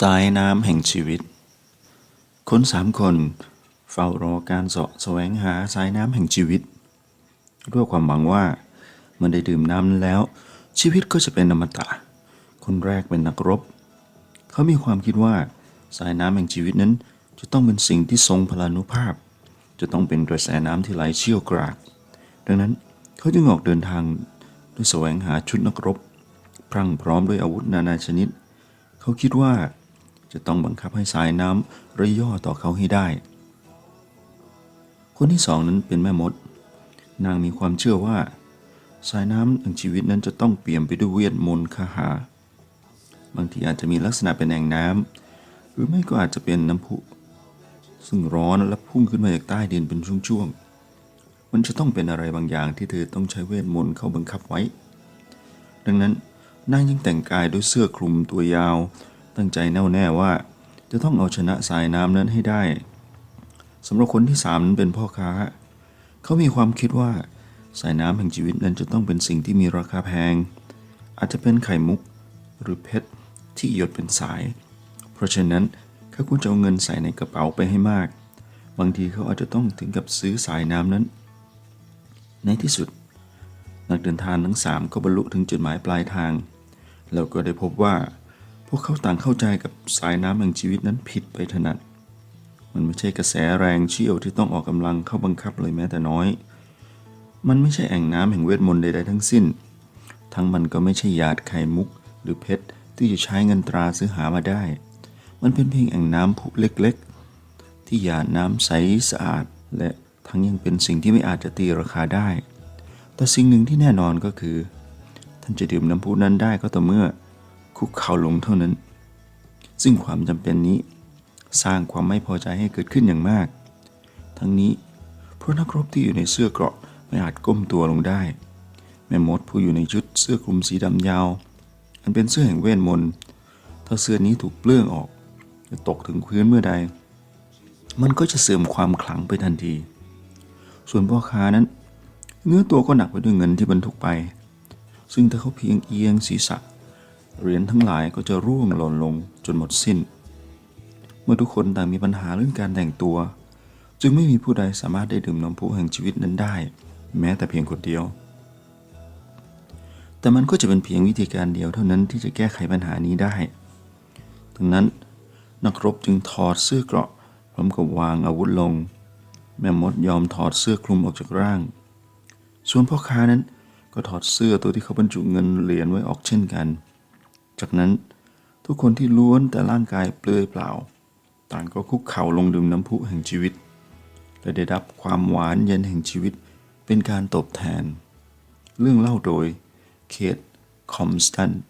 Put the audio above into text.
สายน้ำแห่งชีวิต คนสามคนเฝ้ารอการเสาะแสวงหาสายน้ำแห่งชีวิต ด้วยความหวังว่าเมื่อได้ดื่มน้ำนั้นแล้ว ชีวิตก็จะเป็นอมตะ คนแรกเป็นนักรบ เขามีความคิดว่าสายน้ำแห่งชีวิตนั้นจะต้องเป็นสิ่งที่ทรงพลานุภาพ จะต้องเป็นกระแสน้ำที่ไหลเชี่ยวกราก ดังนั้นเขาจึงออกเดินทางด้วยแสวงหาชุดนักรบ พรั่งพร้อมด้วยอาวุธนานาชนิด เขาคิดว่า จะต้องบังคับให้สายน้ำระย่อต่อเขาให้ได้ คนที่สองนั้นเป็นแม่มด นางมีความเชื่อว่า สายน้ำแห่งชีวิตนั้นจะต้องเปี่ยมไปด้วยเวทมนต์คาถาบางทีอาจจะมีลักษณะเป็นแอ่งน้ำหรือไม่ก็อาจจะเป็นน้ำพุ ซึ่งร้อนและพุ่งขึ้นมาจากใต้ดินเป็นช่วงๆ มันจะต้องเป็นอะไรบางอย่างที่เธอต้องใช้เวทมนต์เข้าบังคับไว้ ดังนั้นนางยังแต่งกายด้วยเสื้อคลุมตัวยาว ตั้งใจแน่วแน่ว่า จะต้องเอาชนะสายน้ำนั้นให้ได้สำหรับคนที่สามนั้นเป็นพ่อค้า เขามีความคิดว่าสายน้ำแห่งชีวิตนั้นจะต้องเป็นสิ่งที่มีราคาแพง อาจจะเป็นไข่มุกหรือเพชรที่หยดเป็นสาย เพราะฉะนั้นเขาควรจะเอาเงินใส่ในกระเป๋าไปให้มาก บางทีเขาอาจจะต้องถึงกับซื้อสายน้ำนั้น ในที่สุด นักเดินทางทั้งสามก็บรรลุถึงจุดหมายปลายทาง แล้วก็ได้พบว่า วกเขาต่างเข้าใจกับสายน้ำแห่งชีวิตนั้นผิดไปถนัด มันไม่ใช่กระแสแรงเชี่ยวที่ต้องออกกำลังเข้าบังคับเลยแม้แต่น้อย มันไม่ใช่แอ่งน้ำแห่งเวทมนต์ใดๆทั้งสิ้น ทั้งมันก็ไม่ใช่หยาดไข่มุก หรือเพชรที่จะใช้เงินตราซื้อหามาได้ มันเป็นเพียงแอ่งน้ำผุเล็กๆ ที่หยาดน้ำใสสะอาด และทั้งยังเป็นสิ่งที่ไม่อาจจะตีราคาได้ แต่สิ่งหนึ่งที่แน่นอนก็คือ ท่านจะดื่มน้ำพุนั้นได้ก็ต่อเมื่อ คุกเข่าลงเท่านั้น ซึ่งความจำเป็นนี้สร้างความไม่พอใจให้เกิดขึ้นอย่างมาก ทั้งนี้เพราะนักรบที่อยู่ในเสื้อเกราะไม่อาจก้มตัวลงได้ แม่มดผู้อยู่ในชุดเสื้อคลุมสีดำยาว อันเป็นเสื้อแห่งเวทมนต์ถ้าเสื้อนี้ถูกเปลื้องออกจะตกถึงพื้นเมื่อใด มันก็จะเสื่อมความขลังไปทันที ส่วนพ่อค้านั้น เนื้อตัวก็หนักไปด้วยเงินที่บรรทุกไป ซึ่งถ้าเขาเพียงเอียงศีรษะ เหรียญทั้งหลายก็จะร่วงหล่นลงจนหมดสิ้น เมื่อทุกคนต่างมีปัญหาเรื่องการแต่งตัว จึงไม่มีผู้ใดสามารถได้ดื่มน้ำพุแห่งชีวิตนั้นได้ แม้แต่เพียงคนเดียว แต่มันก็จะเป็นเพียงวิธีการเดียวเท่านั้นที่จะแก้ไขปัญหานี้ได้ดังนั้นนักรบจึงถอดเสื้อเกราะพร้อมกับวางอาวุธลง แม่มดยอมถอดเสื้อคลุมออกจากร่าง ส่วนพ่อค้านั้นก็ถอดเสื้อตัวที่เขาบรรจุเงินเหรียญไว้ออกเช่นกัน จากนั้นทุกคนที่ล้วนแต่ร่างกายเปลือยเปล่า ต่างก็คุกเข่าลงดื่มน้ำพุแห่งชีวิต และได้รับความหวานเย็นแห่งชีวิตเป็นการตอบแทน เรื่องเล่าโดยเคทคอมสตันต์